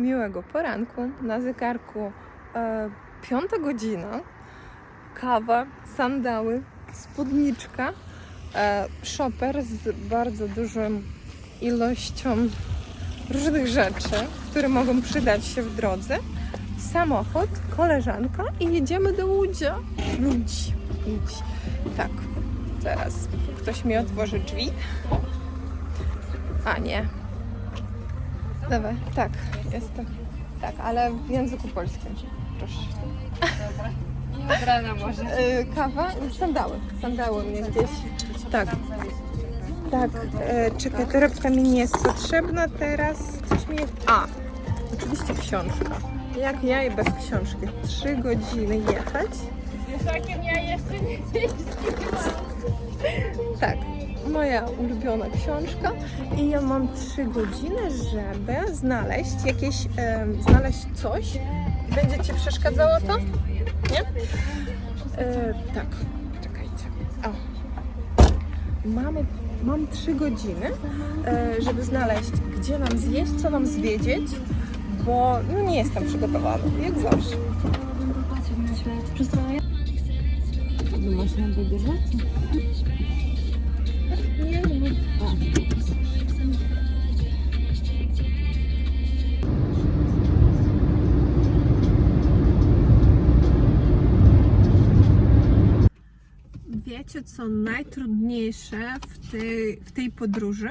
miłego poranku. Na zegarku e, piąta godzina. Kawa, sandały, spódniczka, e, shopper z bardzo dużą ilością różnych rzeczy, które mogą przydać się w drodze. Samochód, koleżanka i jedziemy do Łodzi. Łódź, Łódź. Tak, teraz ktoś mi otworzy drzwi. A nie. Dawaj, tak, jestem. Tak, ale w języku polskim. Proszę. I od rana może. E, kawa, sandały. Sandały mnie gdzieś. Tak. Tak, e, czekaj, torebka mi nie jest potrzebna teraz. Coś mi jest... A, oczywiście książka. Jak ja i bez książki. Trzy godziny jechać. Wieszakiem ja jeszcze nie Tak, moja ulubiona książka i ja mam 3 godziny, żeby znaleźć jakieś, um, znaleźć coś. Będzie Ci przeszkadzało to? Nie? E, tak, czekajcie. O. Mamy, mam 3 godziny, e, żeby znaleźć, gdzie nam zjeść, co nam zwiedzić, bo no, nie jestem przygotowana, jak zawsze. Masz na Wiecie, co najtrudniejsze w tej, w tej podróży?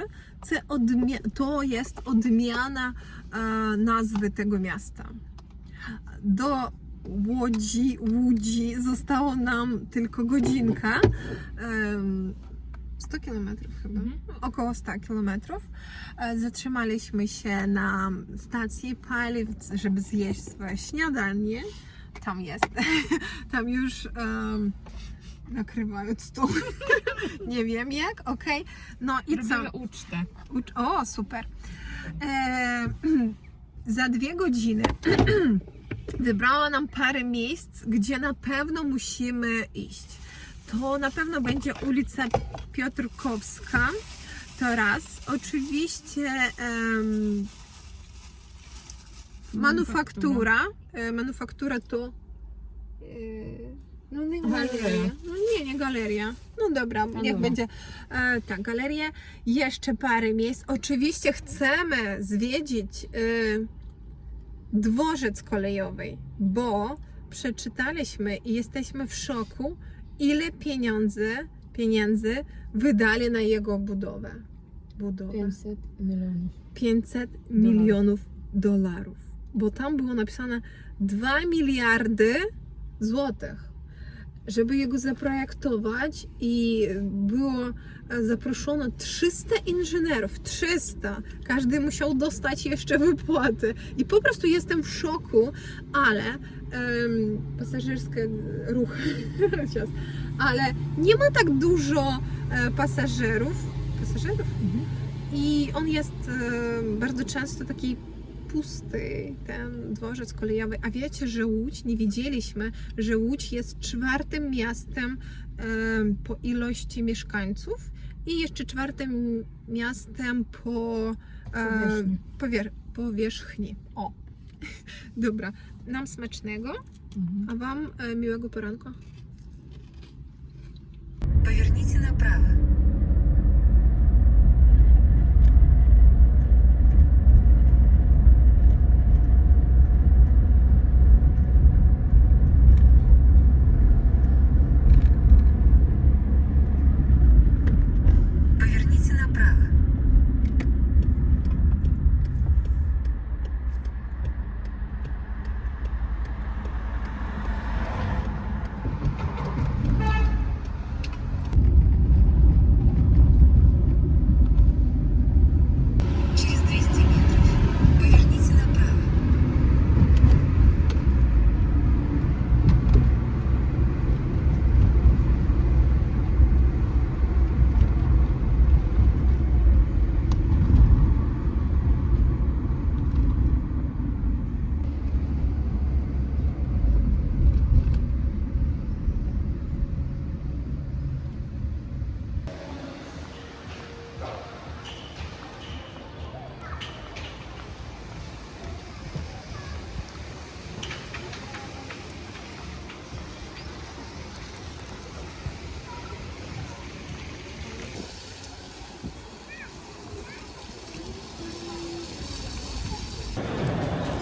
To jest odmiana e, nazwy tego miasta. Do Łodzi, Łodzi zostało nam tylko godzinka. Em, 100 kilometrów chyba, Mhm. około 100 kilometrów. E, Zatrzymaliśmy się na stacji paliw, żeby zjeść swoje śniadanie. Tam jest. Tam już um, nakrywają stół. Nie wiem jak, okej. No i co? Robimy ucztę. Ucz- O, super. E, za dwie godziny wybrała nam parę miejsc, gdzie na pewno musimy iść. To na pewno będzie ulica Piotrkowska. To raz. Oczywiście em, manufaktura. E, manufaktura to. e, No nie Galeria. No nie, nie galeria. No dobra, niech dobra. będzie. E, tak, galeria. Jeszcze parę miejsc. Oczywiście chcemy zwiedzić e, dworzec kolejowy, bo przeczytaliśmy i jesteśmy w szoku, ile pieniędzy, pieniędzy wydali na jego budowę. Budowę. 500 milionów. 500 milionów dolarów, bo tam było napisane 2 miliardy złotych. Żeby jego zaprojektować i było e, zaproszono 300 inżynierów, 300. Każdy musiał dostać jeszcze wypłaty. I po prostu jestem w szoku, ale em, pasażerskie ruchy, Cios. ale nie ma tak dużo e, pasażerów. Pasażerów? I on jest e, bardzo często taki pusty, ten dworzec kolejowy. A wiecie, że Łódź, nie wiedzieliśmy, że Łódź jest czwartym miastem e, po ilości mieszkańców i jeszcze czwartym miastem po e, Powierzchni. powier- powierzchni. O, dobra. Nam smacznego, a Wam e, miłego poranku. Поверните направо.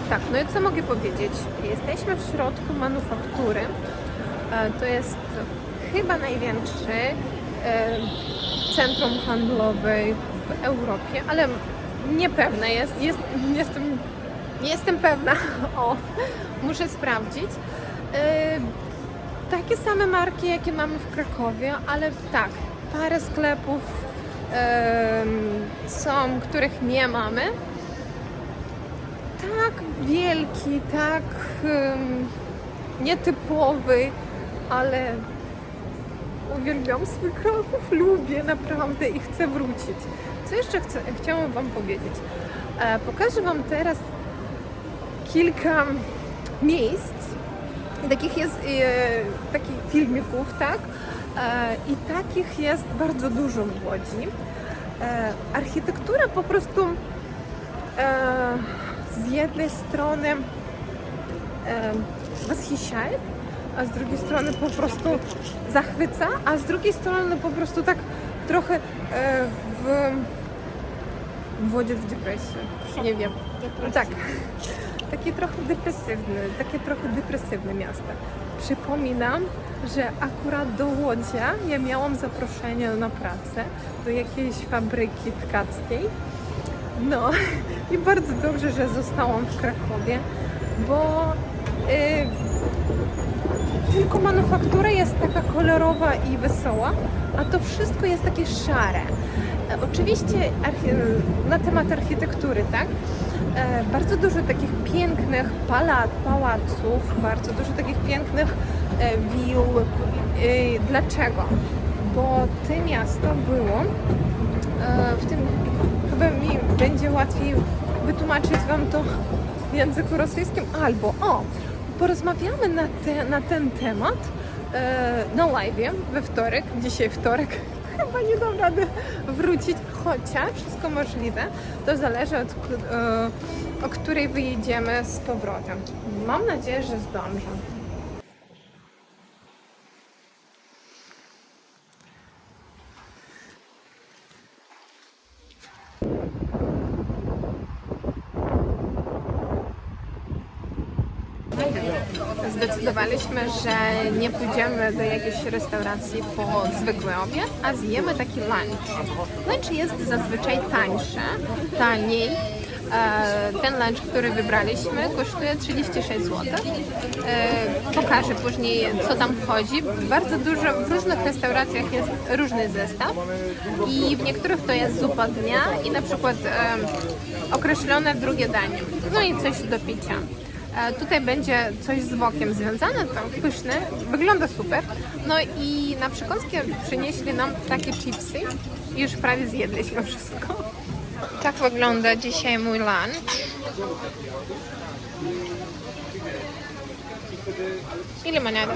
Tak, no i co mogę powiedzieć? Jesteśmy w środku manufaktury. E, To jest chyba największy e, centrum handlowe w Europie, ale niepewna jest, jest jestem, nie jestem pewna. O, muszę sprawdzić. E, Takie same marki, jakie mamy w Krakowie, ale tak, parę sklepów są, których nie mamy. Tak wielki, tak em, nietypowy, ale uwielbiam swój Kraków, lubię naprawdę i chcę wrócić. Co jeszcze chcę, chciałam Wam powiedzieć? E, pokażę Wam teraz kilka miejsc, takich jest e, takich filmików, tak? E, I takich jest bardzo dużo w Łodzi. E, architektura po prostu e, z jednej strony e, восхищает, a z drugiej strony po prostu zachwyca, a z drugiej strony po prostu tak trochę e, w wodzi w depresję. Nie wiem. Tak. Takie trochę depresywne, takie trochę depresywne miasto. Przypominam, że akurat do Łodzia ja miałam zaproszenie na pracę do jakiejś fabryki tkackiej. No i bardzo dobrze, że zostałam w Krakowie, bo y, tylko manufaktura jest taka kolorowa i wesoła, a to wszystko jest takie szare. E, Oczywiście na temat architektury, tak? E, Bardzo dużo takich pięknych palat, pałaców, bardzo dużo takich pięknych e, wił. Dlaczego? Bo to miasto było w tym, chyba mi będzie łatwiej wytłumaczyć Wam to w języku rosyjskim, albo o, porozmawiamy na, te, na ten temat e, na live we wtorek, dzisiaj wtorek. Chyba nie dam rady wrócić, chociaż wszystko możliwe. To zależy od e, o której wyjedziemy z powrotem. Mam nadzieję, że zdążę. Zdecydowaliśmy, że nie pójdziemy do jakiejś restauracji po zwykły obiad, a zjemy taki lunch. Lunch jest zazwyczaj tańszy, taniej. E, Ten lunch, który wybraliśmy, kosztuje 36 zł. E, Pokażę później, co tam wchodzi. Bardzo dużo, w różnych restauracjach jest różny zestaw i w niektórych to jest zupa dnia i na przykład określone drugie danie. No i coś do picia. E, Tutaj będzie coś z wokiem związane, to pyszne, wygląda super. No i na przekąskę przynieśli nam takie chipsy. Już prawie zjedliśmy wszystko. Tak wygląda dzisiaj mój lunch. Ile maniada?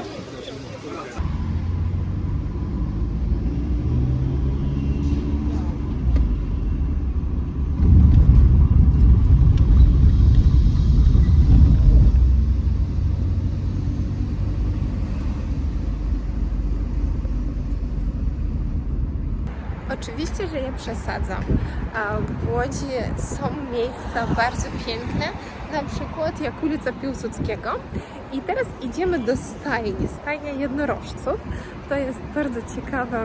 Oczywiście, że ja przesadzam. W Łodzi są miejsca bardzo piękne, na przykład jak ulica Piłsudskiego. I teraz idziemy do stajni, stajnia jednorożców. To jest bardzo ciekawa,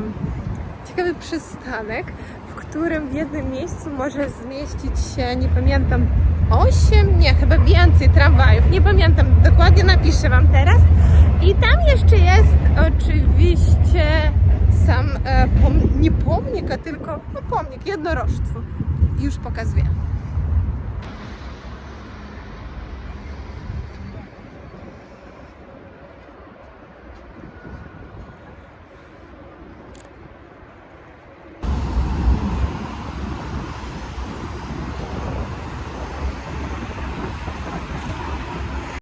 ciekawy przystanek, w którym w jednym miejscu może zmieścić się, nie pamiętam, 8, nie, chyba więcej tramwajów. Nie pamiętam, dokładnie napiszę Wam teraz. I tam jeszcze jest oczywiście sam e, pom- nie pomnik, a tylko no, pomnik jednorożców. Już pokazuję.